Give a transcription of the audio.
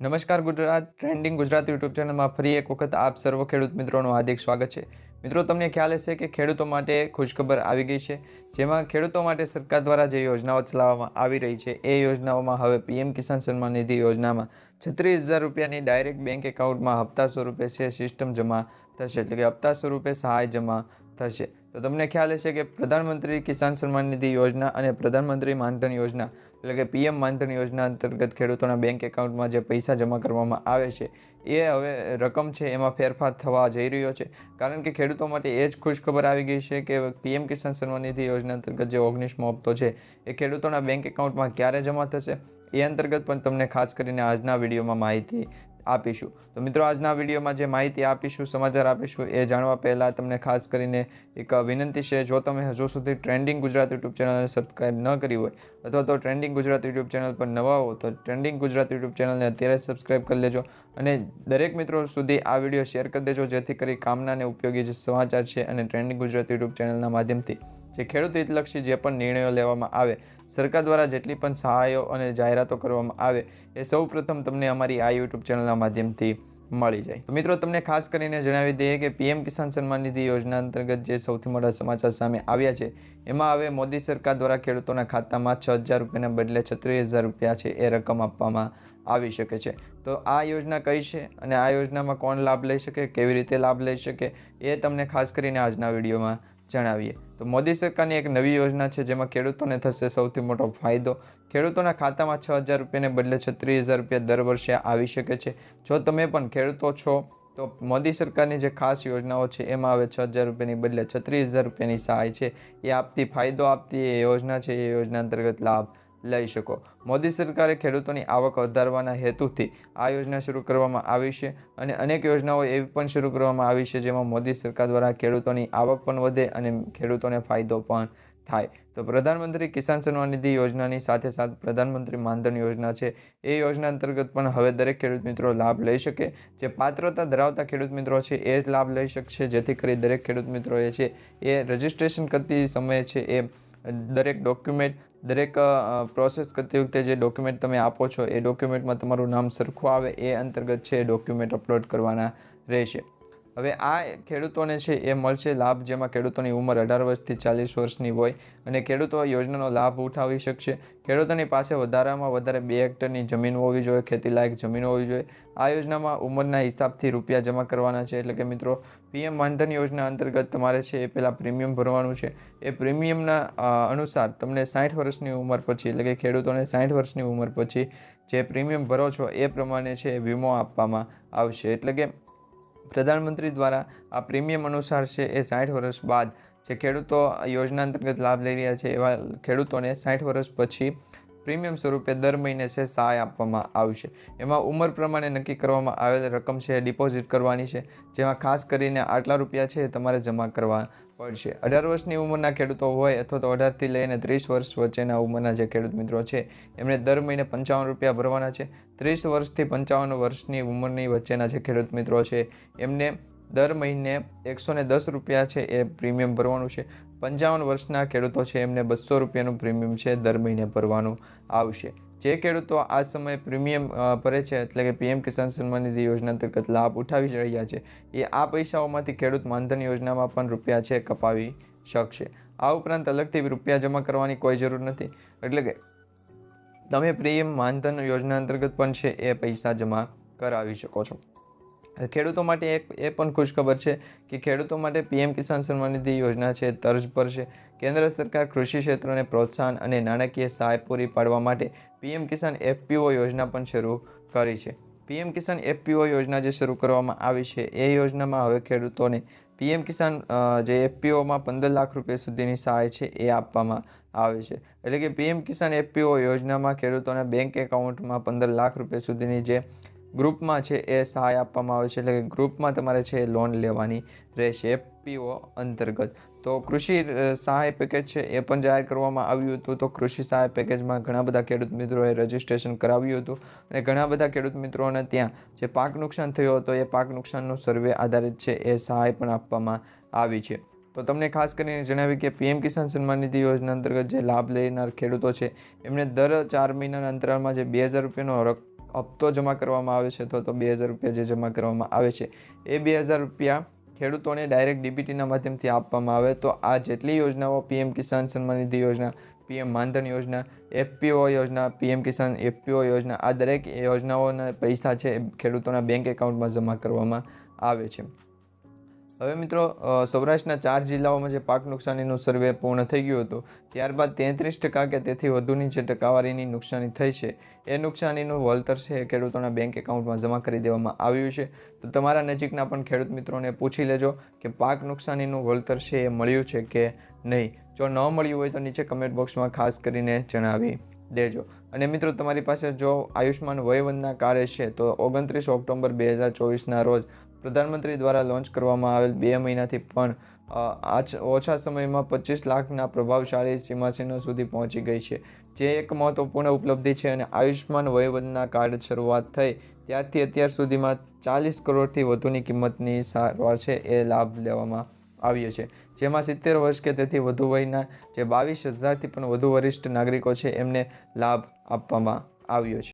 નમસ્કાર Gujarat, trending Gujarat YouTube ચેનલમાં ફરી એક વખત આપ સર્વ ખેડૂત મિત્રોનું હાર્દિક સ્વાગત છે. મિત્રો, તમને ખ્યાલ હશે કે ખેડૂતો માટે ખુશખબર આવી ગઈ છે. જેમાં ખેડૂતો માટે સરકાર દ્વારા જે યોજનાઓ ચલાવવામાં આવી રહી છે, એ યોજનાઓમાં હવે પીએમ કિસાન સન્માન નિધિ યોજનામાં છત્રીસ હજાર રૂપિયાની ડાયરેક્ટ બેંક એકાઉન્ટમાં હપ્તા સ્વરૂપે છે સિસ્ટમ જમા થશે, એટલે કે હપ્તા સ્વરૂપે સહાય જમા થશે. તો તમને ખ્યાલ હશે કે પ્રધાનમંત્રી કિસાન સન્માન નિધિ યોજના અને પ્રધાનમંત્રી માનધન યોજના, એટલે કે પીએમ માનધન યોજના અંતર્ગત ખેડૂતોના બેંક એકાઉન્ટમાં જે પૈસા જમા કરવામાં આવે છે, એ હવે રકમ છે, એમાં ફેરફાર થવા જઈ રહ્યો છે. કારણ કે ખેડૂતો માટે એ જ ખુશખબર આવી ગઈ છે કે પીએમ કિસાન સન્માન નિધિ યોજના અંતર્ગત જે ઓગણીસમો હપ્તો છે, એ ખેડૂતોના બેંક એકાઉન્ટમાં ક્યારે જમા થશે? એ અંતર્ગત પણ તમને ખાસ કરીને આજના વિડીયોમાં માહિતી આપીશું. તો મિત્રો, આજના વિડીયોમાં જે માહિતી આપીશું, સમાચાર આપીશું, એ જાણવા પહેલાં તમને ખાસ કરીને એક વિનંતી છે, જો તમે હજુ સુધી ટ્રેન્ડિંગ ગુજરાત યુટ્યુબ ચેનલને સબસ્ક્રાઇબ ન કરી હોય, અથવા તો ટ્રેન્ડિંગ ગુજરાત યુટ્યુબ ચેનલ પર નવા હો, તો ટ્રેન્ડિંગ ગુજરાત યુટ્યુબ ચેનલને અત્યારે સબસ્ક્રાઇબ કરી લેજો અને દરેક મિત્રો સુધી આ વીડિયો શેર કરી દેજો, જેથી કરી કામના અને ઉપયોગી જે સમાચાર છે અને ટ્રેન્ડિંગ ગુજરાત યુટ્યુબ ચેનલના માધ્યમથી જે ખેડૂત હિતલક્ષી જે પણ નિર્ણયો લેવામાં આવે, સરકાર દ્વારા જેટલી પણ સહાયો અને જાહેરાતો કરવામાં આવે, એ સૌપ્રથમ તમને અમારી આ યુટ્યુબ ચેનલના માધ્યમથી મળી જાય. તો મિત્રો, તમને ખાસ કરીને જણાવી દઈએ કે પીએમ કિસાન સન્માન નિધિ યોજના અંતર્ગત જે સૌથી મોટા સમાચાર સામે આવ્યા છે, એમાં હવે મોદી સરકાર દ્વારા ખેડૂતોના ખાતામાં છ હજાર રૂપિયાના બદલે છત્રીસ હજાર રૂપિયા છે એ રકમ આપવામાં આવી શકે છે. તો આ યોજના કઈ છે અને આ યોજનામાં કોણ લાભ લઈ શકે, કેવી રીતે લાભ લઈ શકે, એ તમને ખાસ કરીને આજના વિડીયોમાં જણાવીએ. તો મોદી સરકારની એક નવી યોજના છે, જેમાં ખેડૂતોને થશે સૌથી મોટો ફાયદો. ખેડૂતોના ખાતામાં છ હજાર રૂપિયાને બદલે છત્રીસ હજાર રૂપિયા દર વર્ષે આવી શકે છે. જો તમે પણ ખેડૂતો છો, તો મોદી સરકારની જે ખાસ યોજનાઓ છે, એમાં હવે છ હજાર રૂપિયાની બદલે છત્રીસ હજાર રૂપિયાની સહાય છે. એ આપતી ફાયદો આપતી એ યોજના છે, એ યોજના અંતર્ગત લાભ લઈ શકો. મોદી સરકારે ખેડૂતોની આવક વધારવાના હેતુથી આ યોજના શરૂ કરવામાં આવી છે અને અનેક યોજનાઓ એવી પણ શરૂ કરવામાં આવી છે જેમાં મોદી સરકાર દ્વારા ખેડૂતોની આવક પણ વધે અને ખેડૂતોને ફાયદો પણ થાય. તો પ્રધાનમંત્રી કિસાન સન્માન નિધિ યોજનાની સાથે સાથે પ્રધાનમંત્રી માનધન યોજના છે. એ યોજના અંતર્ગત પણ હવે દરેક ખેડૂત મિત્રો લાભ લઈ શકે. જે પાત્રતા ધરાવતા ખેડૂત મિત્રો છે એ જ લાભ લઈ શકશે. જેથી કરી દરેક ખેડૂત મિત્રો એ છે એ રજિસ્ટ્રેશન કરતી સમયે છે એ દરેક ડોક્યુમેન્ટ દરેક પ્રોસેસ કરતી વખતે જે ડોક્યુમેન્ટ તમે આપો છો, એ ડોક્યુમેન્ટમાં તમારું નામ સરખું આવે, એ અંતર્ગત છે ડોક્યુમેન્ટ અપલોડ કરવાના રહેશે. હવે આ ખેડૂતોને છે એ મળશે લાભ, જેમાં ખેડૂતોની ઉંમર અઢાર વર્ષથી ચાલીસ વર્ષની હોય અને ખેડૂતો યોજનાનો લાભ ઉઠાવી શકશે. ખેડૂતોની પાસે વધારામાં વધારે બે હેક્ટરની જમીન હોવી જોઈએ, ખેતીલાયક જમીન હોવી જોઈએ. આ યોજનામાં ઉંમરના હિસાબથી રૂપિયા જમા કરવાના છે. એટલે કે મિત્રો, પીએમ માનધન યોજના અંતર્ગત તમારે છે એ પહેલાં પ્રીમિયમ ભરવાનું છે. એ પ્રીમિયમના અનુસાર તમને સાઠ વર્ષની ઉંમર પછી, એટલે કે ખેડૂતોને સાઠ વર્ષની ઉંમર પછી જે પ્રીમિયમ ભરો છો એ પ્રમાણે છે વીમો આપવામાં આવશે. એટલે કે પ્રધાનમંત્રી દ્વારા આ પ્રીમિયમ અનુસાર છે એ સાઠ વર્ષ બાદ જે ખેડૂતો યોજના અંતર્ગત લાભ લઈ રહ્યા છે એવા ખેડૂતોને સાઠ વર્ષ પછી પ્રીમિયમ સ્વરૂપે દર મહિને છે સહાય આપવામાં આવશે એમાં ઉંમર પ્રમાણે નક્કી કરવામાં આવેલ રકમ છે ડિપોઝિટ કરવાની છે, જેમાં ખાસ કરીને આટલા રૂપિયા છે તમારે જમા કરવા પડશે અઢાર વર્ષની ઉંમરના ખેડૂતો હોય અથવા તો અઢારથી લઈને ત્રીસ વર્ષ વચ્ચેના ઉંમરના જે ખેડૂત મિત્રો છે, એમણે દર મહિને પંચાવન રૂપિયા ભરવાના છે. ત્રીસ વર્ષથી પંચાવન વર્ષની ઉંમરની વચ્ચેના જે ખેડૂત મિત્રો છે, એમને દર મહિને એકસો ને દસ રૂપિયા છે એ પ્રીમિયમ ભરવાનું છે. પંચાવન વર્ષના ખેડૂતો છે એમને બસો રૂપિયાનું પ્રીમિયમ છે દર મહિને ભરવાનું આવશે. જે ખેડૂતો આ સમયે પ્રીમિયમ ભરે છે એટલે કે પીએમ કિસાન સન્માન નિધિ યોજના અંતર્ગત લાભ ઉઠાવી રહ્યા છે, એ આ પૈસાઓમાંથી ખેડૂત માનધન યોજનામાં પણ રૂપિયા છે કપાવી શકશે. આ ઉપરાંત અલગથી રૂપિયા જમા કરવાની કોઈ જરૂર નથી. એટલે કે તમે પીએમ માનધન યોજના અંતર્ગત પણ છે એ પૈસા જમા કરાવી શકો છો. ખેડૂતો માટે એક એ પણ ખુશખબર છે કે ખેડૂતો માટે પીએમ કિસાન સન્માન નિધિ યોજના છે, તર્જ પર છે. કેન્દ્ર સરકાર કૃષિ ક્ષેત્રને પ્રોત્સાહન અને નાણાકીય સહાય પૂરી પાડવા માટે પીએમ કિસાન એફપીઓ યોજના પણ શરૂ કરી છે. પીએમ કિસાન એફપીઓ યોજના જે શરૂ કરવામાં આવી છે, એ યોજનામાં હવે ખેડૂતોને પીએમ કિસાન જે એફપીઓમાં પંદર લાખ રૂપિયા સુધીની સહાય છે એ આપવામાં આવે છે. એટલે કે પીએમ કિસાન એફપીઓ યોજનામાં ખેડૂતોના બેંક એકાઉન્ટમાં પંદર લાખ રૂપિયા સુધીની જે ગ્રુપમાં છે એ સહાય આપવામાં આવે છે, એટલે કે ગ્રુપમાં તમારે છે લોન લેવાની રહેશે એફપીઓ અંતર્ગત. તો કૃષિ સહાય પેકેજ છે એ પણ જાહેર કરવામાં આવ્યું હતું. તો કૃષિ સહાય પેકેજમાં ઘણા બધા ખેડૂત મિત્રોએ રજીસ્ટ્રેશન કરાવ્યું હતું. અને ઘણા બધા ખેડૂત મિત્રોને ત્યાં જે પાક નુકસાન થયો હતો, એ પાક નુકસાનનું સર્વે આધારિત છે એ સહાય પણ આપવામાં આવી છે. તો તમને ખાસ કરીને જણાવી કે પીએમ કિસાન સન્માન નિધિ યોજના અંતર્ગત જે લાભ લેનાર ખેડૂતો છે, એમને દર ચાર મહિનાના અંતરાલમાં જે બે હજાર રૂપિયાનો હપ્તો જમા કરવામાં આવે છે અથવા તો બે હજાર રૂપિયા જે જમા કરવામાં આવે છે, એ બે હજાર રૂપિયા ખેડૂતોને ડાયરેક્ટ ડીબીટીના માધ્યમથી આપવામાં આવે. તો આ જેટલી યોજનાઓ પીએમ કિસાન સન્માન નિધિ યોજના પીએમ માનધન યોજના એફપીઓ યોજના પીએમ કિસાન એફપીઓ યોજના, આ દરેક યોજનાઓના પૈસા છે ખેડૂતોના બેંક એકાઉન્ટમાં જમા કરવામાં આવે છે. હવે મિત્રો સૌરાષ્ટ્રના ચાર જિલ્લાઓમાં જે પાક નુકસાનીનું સર્વે પૂર્ણ થઈ ગયું હતું, ત્યારબાદ તેત્રીસ ટકા કે તેથી વધુની જે ટકાવારીની નુકસાની થઈ છે. એ નુકસાનીનું વળતર છે એ ખેડૂતોના બેંક એકાઉન્ટમાં જમા કરી દેવામાં આવ્યું છે. તો તમારા નજીકના પણ ખેડૂત મિત્રોને પૂછી લેજો કે પાક નુકસાનીનું વળતર છે એ મળ્યું છે કે નહીં. જો ન મળ્યું હોય તો નીચે કમેન્ટ બોક્સમાં ખાસ કરીને જણાવી દેજો. અને મિત્રો, તમારી પાસે જો આયુષ્માન વયવંદના કાર્ડ છે, તો ઓગણત્રીસ ઓક્ટોબર બે હજાર ચોવીસના રોજ પ્રધાનમંત્રી દ્વારા લોન્ચ કરવામાં આવેલ બે મહિનાથી પણ ઓછા સમયમાં પચીસ લાખના પ્રભાવશાળી સીમાચિહ્નો સુધી પહોંચી ગઈ છે, જે એક મહત્વપૂર્ણ ઉપલબ્ધિ છે અને આયુષ્માન વયવદના કાર્ડ શરૂઆત થઈ ત્યારથી અત્યાર સુધીમાં ચાલીસ કરોડથી વધુની કિંમતની સારવાર છે એ લાભ લેવામાં આવ્યો છે. જેમાં સિત્તેર વર્ષ કે તેથી વધુ વયના જે બાવીસ હજારથી પણ વધુ વરિષ્ઠ નાગરિકો છે એમને લાભ આપવામાં આવ્યો છે.